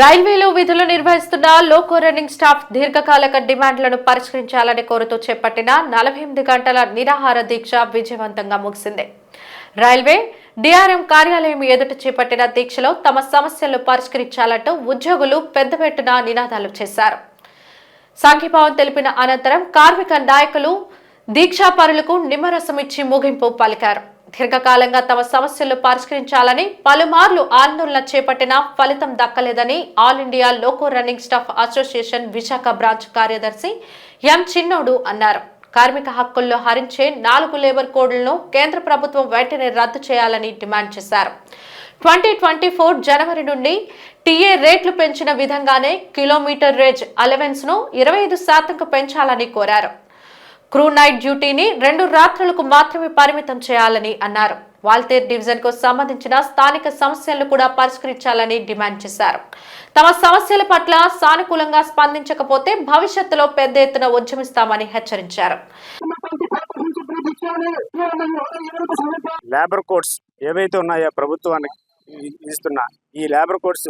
రైల్వేలో విధులు నిర్వహిస్తున్న లోకో రన్నింగ్ స్టాఫ్ దీర్ఘకాలిక డిమాండ్లను పరిష్కరించాలని కోరుతూ చేపట్టిన నలభై ఎనిమిది గంటల నిరాహార దీక్ష విజయవంతంగా ముగిసింది. రైల్వే డిఆర్ఎం కార్యాలయం ఎదుట చేపట్టిన దీక్షలో తమ సమస్యలను పరిష్కరించాలంటూ ఉద్యోగులు పెద్దపెట్టున నినాదాలు చేశారు. సంఘీభావం తెలిపిన అనంతరం కార్మిక నాయకులు దీక్షాపరులకు నిమ్మరసం ఇచ్చి ముగింపు పలికారు. దీర్ఘకాలంగా తమ సమస్యలు పరిష్కరించాలని పలుమార్లు ఆందోళన చేపట్టినా ఫలితం దక్కలేదని all India loco running staff association Visakha branch కార్యదర్శి ఎం చిన్నోడు అన్నారు. కార్మిక హక్కుల్లో హరించే నాలుగు లేబర్ కోడ్లను కేంద్ర ప్రభుత్వం వెంటనే రద్దు చేయాలని డిమాండ్ చేశారు. ట్వంటీ ట్వంటీ ఫోర్ జనవరి నుండి టీఏ రేట్లు పెంచిన విధంగానే కిలోమీటర్ రేజ్ అలవెన్స్ను ఇరవై ఐదు శాతంకు పెంచాలని కోరారు. క్రూ నైట్ డ్యూటీని రెండు రాత్రులకు మాత్రమే పరిమితం చేయాలని అన్నారు. వాల్తేర్ డివిజన్కు సంబంధించిన స్థానిక సమస్యలను కూడా పరిష్కరించాలని డిమాండ్ చేశారు. తమ సమస్యల పట్ల సానుకూలంగా స్పందించకపోతే భవిష్యత్తులో పెద్ద ఎత్తున ఉద్యమిస్తామని హెచ్చరించారు. లేబర్ కోడ్స్ ఏవైతే ఉన్నాయో ప్రభుత్వానికి ఇస్తున్న ఈ లేబర్ కోడ్స్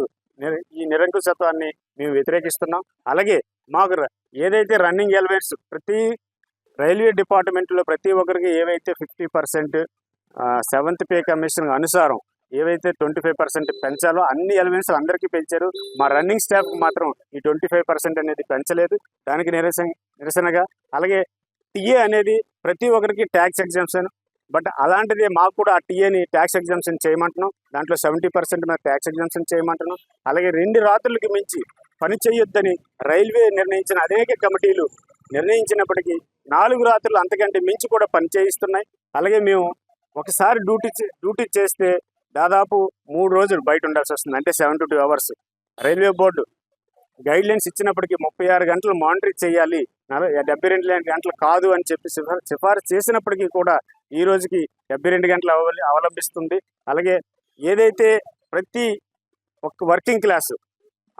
ఈ నిరంకుశత్వాన్ని మేము వ్యతిరేకిస్తున్నాం. అలాగే మాకు ఏదైతే రన్నింగ్ ఎలివేట్స్ ప్రతి రైల్వే డిపార్ట్మెంట్లో ప్రతి ఒక్కరికి ఏవైతే fifty percent seventh pay commission అనుసారం ఏవైతే ట్వంటీ ఫైవ్ పర్సెంట్ పెంచాలో అన్ని ఎలిమెంట్స్ అందరికీ పెంచారు. మా రన్నింగ్ స్టాఫ్కి మాత్రం ఈ ట్వంటీ ఫైవ్ పర్సెంట్ అనేది పెంచలేదు. దానికి నిరసన నిరసనగా అలాగే టీఏ అనేది ప్రతి ఒక్కరికి ట్యాక్స్ ఎగ్జామ్షన్ బట్ అలాంటిది మాకు కూడా ఆ టీఏని ట్యాక్స్ ఎగ్జామ్షన్ చేయమంటున్నాం. దాంట్లో సెవెంటీ పర్సెంట్ మేము ట్యాక్స్ ఎగ్జామ్షన్ చేయమంటున్నాం. అలాగే రెండు రాత్రులకి మించి పని చేయొద్దని రైల్వే నిర్ణయించిన అనేక కమిటీలు నిర్ణయించినప్పటికీ నాలుగు రాత్రులు అంతకంటే మించి కూడా పని చేయిస్తున్నాయి. అలాగే మేము ఒకసారి డ్యూటీ డ్యూటీ చేస్తే దాదాపు మూడు రోజులు బయట ఉండాల్సి వస్తుంది. అంటే seven to two hours. Railway board guidelines ఇచ్చినప్పటికీ ముప్పై ఆరు గంటలు మానిటర్ చేయాలి. నలభై డెబ్బై రెండు గంటలు కాదు అని చెప్పి సిఫారసు చేసినప్పటికీ కూడా ఈ రోజుకి డెబ్బై రెండు గంటలు అవ అవలంబిస్తుంది. అలాగే ఏదైతే ప్రతి ఒక్క వర్కింగ్ క్లాస్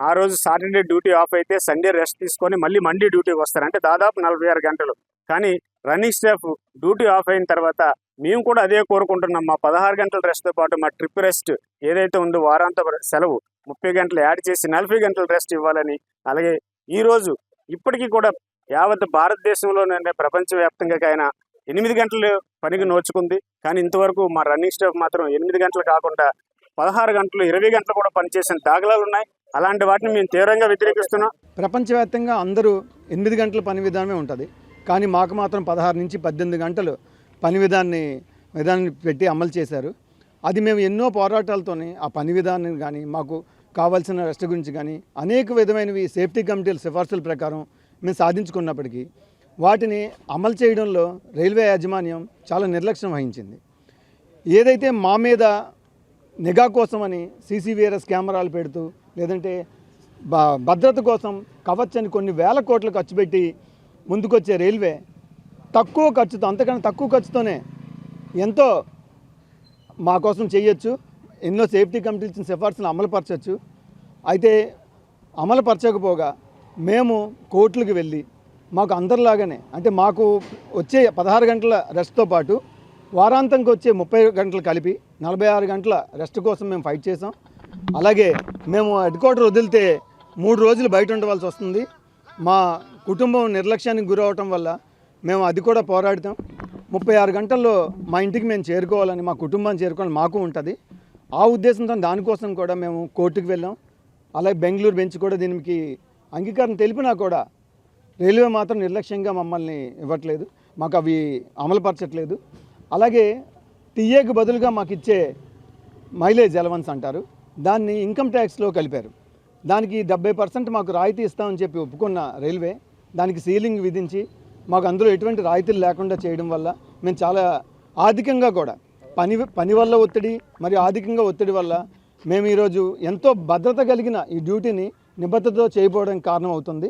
ఆ రోజు సాటర్డే డ్యూటీ ఆఫ్ అయితే సండే రెస్ట్ తీసుకొని మళ్ళీ మండే డ్యూటీకి వస్తారు. అంటే దాదాపు నలభై ఆరు గంటలు. కానీ రన్నింగ్ స్టాఫ్ డ్యూటీ ఆఫ్ అయిన తర్వాత మేము కూడా అదే కోరుకుంటున్నాం. మా పదహారు గంటల రెస్ట్తో పాటు మా ట్రిప్ రెస్ట్ ఏదైతే ఉందో వారాంత సెలవు ముప్పై గంటలు యాడ్ చేసి నలభై గంటల రెస్ట్ ఇవ్వాలని అలాగే ఈరోజు ఇప్పటికీ కూడా యావత్ భారతదేశంలోనే ప్రపంచవ్యాప్తంగా అయినా ఎనిమిది గంటలు పనికి నోచుకుంది. కానీ ఇంతవరకు మా రన్నింగ్ స్టాఫ్ మాత్రం ఎనిమిది గంటలు కాకుండా పదహారు గంటలు ఇరవై గంటలు కూడా పనిచేసిన దాఖలాలు ఉన్నాయి. అలాంటి వాటిని మేము తీవ్రంగా వ్యతిరేకిస్తున్నాం. ప్రపంచవ్యాప్తంగా అందరూ ఎనిమిది గంటల పని విధానమే ఉంటుంది. కానీ మాకు మాత్రం పదహారు నుంచి పద్దెనిమిది గంటలు పని విధాన్ని విధానాన్ని పెట్టి అమలు చేశారు. అది మేము ఎన్నో పోరాటాలతోనే ఆ పని విధానం కానీ మాకు కావాల్సిన రెస్ట్ గురించి కానీ అనేక విధమైనవి సేఫ్టీ కమిటీల సిఫార్సుల ప్రకారం మేము సాధించుకున్నప్పటికీ వాటిని అమలు చేయడంలో రైల్వే యాజమాన్యం చాలా నిర్లక్ష్యం వహించింది. ఏదైతే మా మీద నిఘా కోసమని సీసీవీఆర్ఎస్ కెమెరాలు పెడుతూ లేదంటే భద్రత కోసం కవచ్చని కొన్ని వేల కోట్లు ఖర్చు పెట్టి ముందుకొచ్చే రైల్వే తక్కువ ఖర్చుతో అంతకన్నా తక్కువ ఖర్చుతోనే ఎంతో మా కోసం చేయొచ్చు. ఎన్నో సేఫ్టీ కమిటీలు ఇచ్చిన సిఫార్సులు అమలుపరచవచ్చు అయితే అమలుపరచకపోగా మేము కోర్టులకు వెళ్ళి మాకు అందరిలాగానే అంటే మాకు వచ్చే పదహారు గంటల రెస్ట్తో పాటు వారాంతంకి వచ్చే ముప్పై గంటలు కలిపి నలభై ఆరు గంటల రెస్ట్ కోసం మేము ఫైట్ చేసాం. అలాగే మేము హెడ్ క్వార్టర్ వదిలితే మూడు రోజులు బయట ఉండవలసి వస్తుంది. మా కుటుంబం నిర్లక్ష్యానికి గురవటం వల్ల మేము అది కూడా పోరాడతాం. ముప్పై ఆరు గంటల్లో మా ఇంటికి మేము చేరుకోవాలని మా కుటుంబాన్ని చేరుకోవాలని మాకు ఉంటుంది. ఆ ఉద్దేశంతో దానికోసం కూడా మేము కోర్టుకు వెళ్ళాం. అలాగే బెంగళూరు బెంచ్ కూడా దీనికి అంగీకారం తెలిపినా కూడా రైల్వే మాత్రం నిర్లక్ష్యంగా మమ్మల్ని ఇవ్వట్లేదు. మాకు అవి అమలుపరచట్లేదు. అలాగే టీఏకి బదులుగా మాకు ఇచ్చే మైలేజ్ ఎలవన్స్ అంటారు. దాన్ని ఇన్కమ్ ట్యాక్స్లో కలిపారు. దానికి డెబ్బై పర్సెంట్ మాకు రాయితీ ఇస్తామని చెప్పి ఒప్పుకున్న రైల్వే దానికి సీలింగ్ విధించి మాకు అందులో ఎటువంటి రాయితీలు లేకుండా చేయడం వల్ల మేము చాలా ఆర్థికంగా కూడా పని పని వల్ల ఒత్తిడి మరియు ఆర్థికంగా ఒత్తిడి వల్ల మేము ఈరోజు ఎంతో భద్రత కలిగిన ఈ డ్యూటీని నిబద్ధతతో చేయకపోవడానికి కారణం అవుతుంది